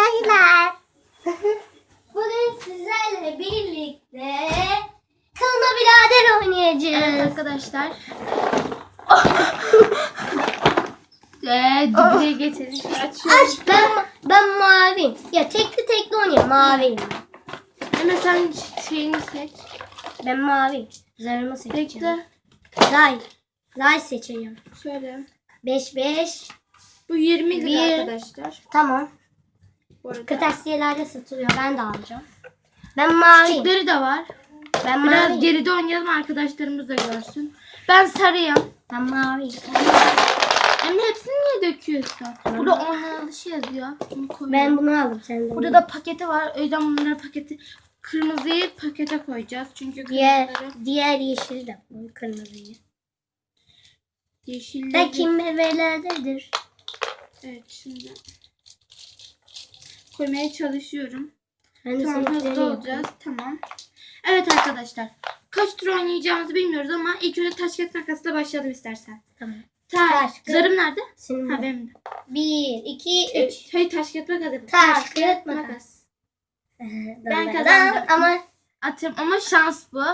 arkadaşlar. Bugün sizlerle birlikte kılma birader oynayacağız. Evet arkadaşlar. Ve dibine geçelim. Açıyorum. Aç ben, ben maviyim. Ya tekli tekli oynayayım maviyim. Hemen sen şeyini seç. Ben maviyim. Zarımı seçeceğim. Bekle. Zay. Zay seçeceğim. Şöyle. 5 5. Bu 20 lira Bir. arkadaşlar. Tamam. Bu arada. Kırtasiyelerde satılıyor. Ben de alacağım. Ben maviyim. Küçükleri de var. Ben Biraz maviyim. geride oynayalım arkadaşlarımız da görsün. Ben sarıyım. Ben maviyim. Emre hepsini niye döküyorsun? Burada oynanışı yazıyor. Bunu koyuyorum. Ben bunu aldım senden. Burada da paketi var. O yüzden bunları paketi kırmızıyı pakete koyacağız. Çünkü diğer kırmızıları diğer yeşili de koy kırmızıyı. yeşilleri. Kim meyvelerdedir. Evet şimdi koymaya çalışıyorum. Ben Tamam hızlı olacağız. Tamam. Evet arkadaşlar. Kaç tur oynayacağımızı bilmiyoruz ama ilk önce taş kağıt makasla başlayalım istersen. Tamam. Taş. Taş, kağıt. Zarım nerede? Senin Ha benim de. Bir, iki, üç. Üç. Hayır taş kağıt makas. Taş, kağıt, makas. Ben kazandım. Ama Atıyorum ama şans bu.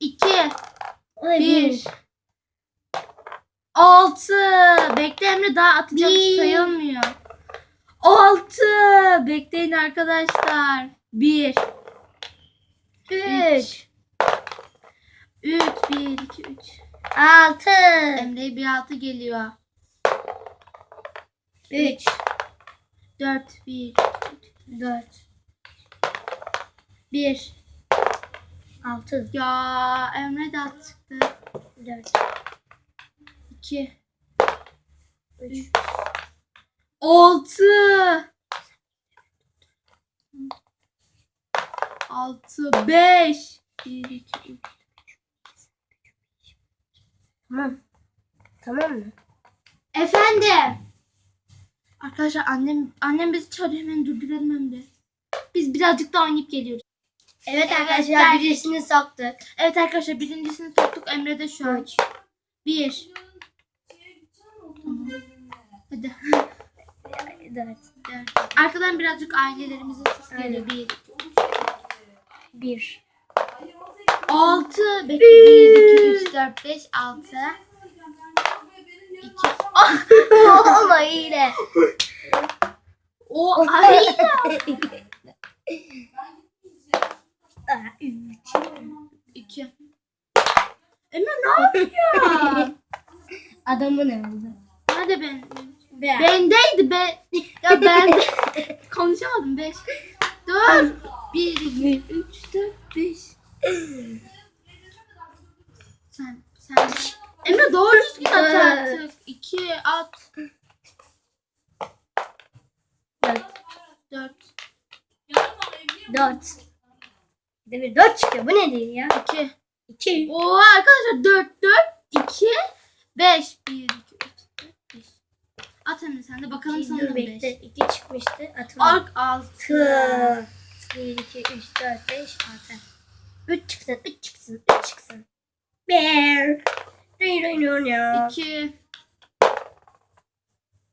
İki. o da Bir. bir. Altı. Bekle Emre daha atacak Bir. sayılmıyor. Arkadaşlar. Bir. Üç. Üç. Bir, iki, üç. Altı. Emre'ye bir altı geliyor. Üç. Dört. Bir. Dört. Bir. Altı. Ya Emre de at çıktı. Dört. İki. Üç. Altı. Altı. Beş. Bir, iki, üç. Tamam. Tamam mı? Efendim. Arkadaşlar annem annem bizi çağırıyor hemen durduralım hem de. Biz birazcık daha oynayıp geliyoruz. Evet, Evet, arkadaşlar ben- birisini soktuk. Evet arkadaşlar birincisini soktuk Emre de şu an. Bir. Tamam. Hadi. Dört. Dört. Arkadan birazcık ailelerimizin sesi geliyor. Bir. Bir. Altı. Bekle. Bir, iki, üç, dört, beş, altı. İki. Ama yine. O ay. Üç. İki. Emre ne yapıyor? Adamı ne oldu? Nerede ben? Ben. Bendeydi be. Ya ben konuşamadım. Beş. Dört. Bir, iki, üç, dört, beş. Sen, sen. Emre doğru düzgün at artık. İki at. Dört. Dört. Dört. Bir de bir dört çıkıyor. Bu ne değil ya? İki. İki. Oo arkadaşlar dört, dört, iki, beş. Bekle. 2 çıkmıştı. Atma. 6. 1, 2, 3, 4, 5, 6. 3 çıksın, 3 çıksın, 3 çıksın. Bear. Ray ray ray ray. 2.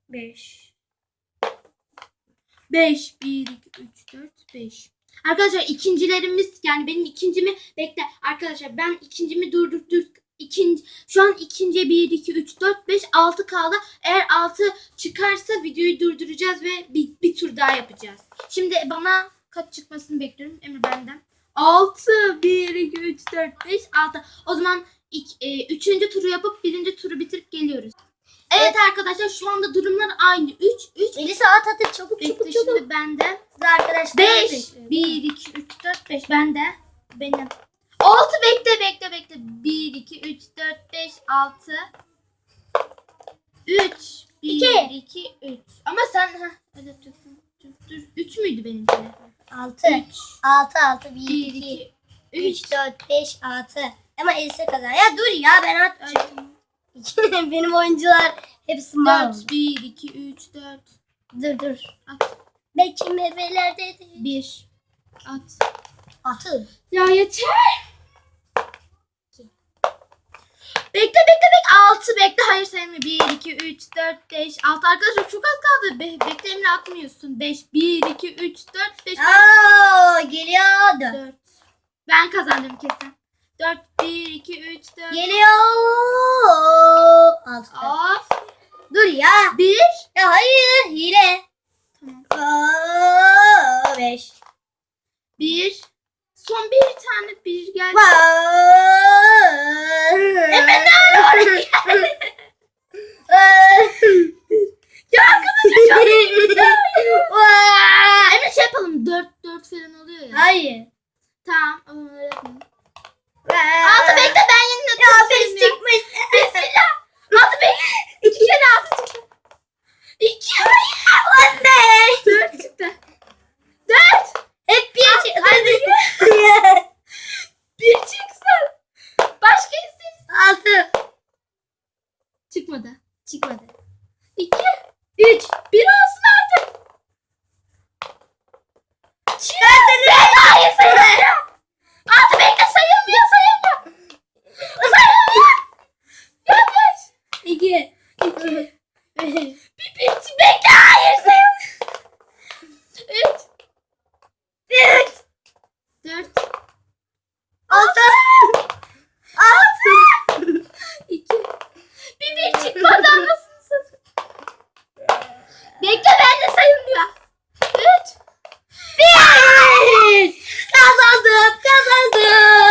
5. 5, 1, 2, 3, 4, 5. Arkadaşlar ikincilerimiz yani benim ikincimi bekle arkadaşlar ben ikincimi durdur dur, İkinci, şu an ikinciye 1, 2, 3, 4, 5, 6 kaldı. Eğer 6 çıkarsa videoyu durduracağız ve bir, bir tur daha yapacağız. Şimdi bana kaç çıkmasını bekliyorum Emre benden. 6, 1, 2, 3, 4, 5, 6. O zaman ilk, e, üçüncü turu yapıp birinci turu bitirip geliyoruz. Evet arkadaşlar şu anda durumlar aynı. 3, 3, Elisa at hadi çabuk çabuk çabuk. şimdi bende. Siz arkadaşlar. 5. 1, 2, 3, 4, 5. Bende. Benim. 6 bekle bekle bekle. 1, 2, 3, 4, 5, 6. 3. 1, İki. 2, 3. Ama sen ha evet dur, dur, dur. 3 müydü benimki? Altı. 3. Altı altı. Bir, 1, iki, 2, 3. üç, dört, beş, altı. Ama Elisa kazan. Ya dur ya ben at. Benim oyuncular hepsi mal. 4, 1, 2, 3, 4. Dur dur. At. Belki meyvelerde 1. At. Atı. Ya yeter. Bekle bekle bekle. 6 bekle. Hayır sayılmıyor. 1, 2, 3, 4, 5, 6. Arkadaşlar çok az kaldı. Be bekle Emre atmıyorsun. 5, 1, 2, 3, 4, 5, Oo, geliyordu. 4. Ben kazandım kesin. 4, 1, 2, 3, 4. Geliyor. Altı. Of. Dur ya. 1. Ya hayır. Hile. Tamam. Oo, beş. 1. Son bir tane bir geldi. Hemen Ya arkadaşlar çok Emre şey yapalım. 4, 4 falan oluyor ya. Hayır. Tamam. ama öyle yapalım. Altı bekle ben yine Ya ya. çıkmış. Bismillah. Altı bekle. İki kere altı çıktı. İki. Anne. Dört. Hep bir çıktı. Hadi. Bir çıksın. Başka istedim. Altı. Çıkmadı. Çıkmadı. İki. Üç. Bir olsun artık. Ben Hayır sayılmıyor. Altı bekle sayılmıyor sayılmıyor. Sayılmıyor. Yanlış. İki. İki. Bir bir bekle hayır sayılmıyor. Üç. Üç. Dört. Altı. Altı. İki. Bir bir çıkmadı anasını satayım. Bekle ben de sayılmıyor. Üç. Bir. Kazandım. Kazandım.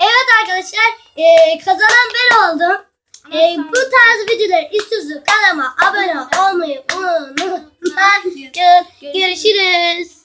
Evet arkadaşlar. eee, kazanan ben oldum. Eee, bu videoları istiyorsanız kanalıma abone olmayı unutmayın. Görüşürüz.